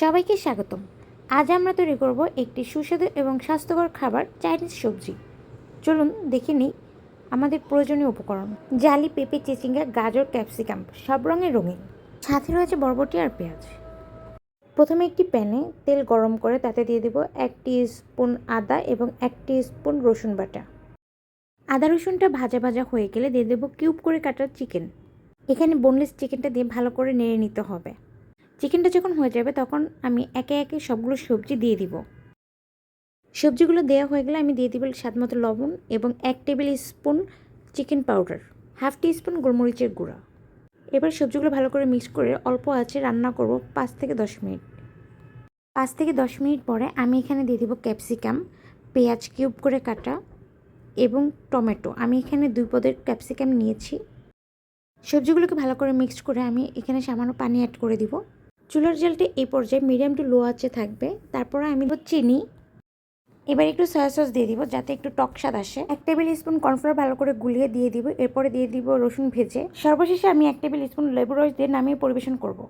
সবাইকে স্বাগতম। আজ আমরা তৈরি করব একটি সুস্বাদু এবং স্বাস্থ্যকর খাবার, চাইনিজ সবজি। চলুন দেখে নিই আমাদের প্রয়োজনীয় উপকরণ। জালি, পেঁপে, চিচিঙ্গা, গাজর, ক্যাপসিকাম, সব রঙের রঙিন। সাথে রয়েছে বরবটি আর পেঁয়াজ। প্রথমে একটি প্যানে তেল গরম করে তাতে দিয়ে দেব এক স্পুন আদা এবং এক স্পুন রসুন বাটা। আদা রসুনটা ভাজা ভাজা হয়ে গেলে দিয়ে দেবো কিউব করে কাটা চিকেন। এখানে বোনলেস চিকেনটা দিয়ে ভালো করে নেড়ে নিতে হবে। চিকেনটা যখন হয়ে যাবে তখন আমি একে একে সবগুলো সবজি দিয়ে দিব। সবজিগুলো দেওয়া হয়ে গেলে আমি দিয়ে দিব স্বাদ মতো লবণ এবং এক tablespoon chicken powder, half teaspoon গোলমরিচের গুঁড়া। এবার সবজিগুলো ভালো করে মিক্স করে অল্প আছে রান্না করব পাঁচ থেকে দশ মিনিট। পাঁচ থেকে দশ মিনিট পরে আমি এখানে দিয়ে দিব ক্যাপসিকাম, পেঁয়াজ কিউব করে কাটা এবং টমেটো। আমি এখানে দুই পদের ক্যাপসিকাম নিয়েছি। সবজিগুলোকে ভালো করে মিক্সড করে আমি এখানে সামান্য পানি অ্যাড করে দিব। চুলার জলটা এই পর্যায়ে মিডিয়াম টু লো আঁচে থাকবে। তারপরে আমি চিনি। এবার একটু সয়া সস দিয়ে দিব যাতে একটু টক স্বাদ আসে। এক টেবিল স্পুন কর্নফ্লাওয়ার ভালো করে গুলিয়ে দিয়ে দিব। এরপরে দিয়ে দিব রসুন ভেজে। সর্বশেষে আমি এক টেবিল স্পুন লেবু রস দিয়ে নামিয়ে পরিবেশন করব।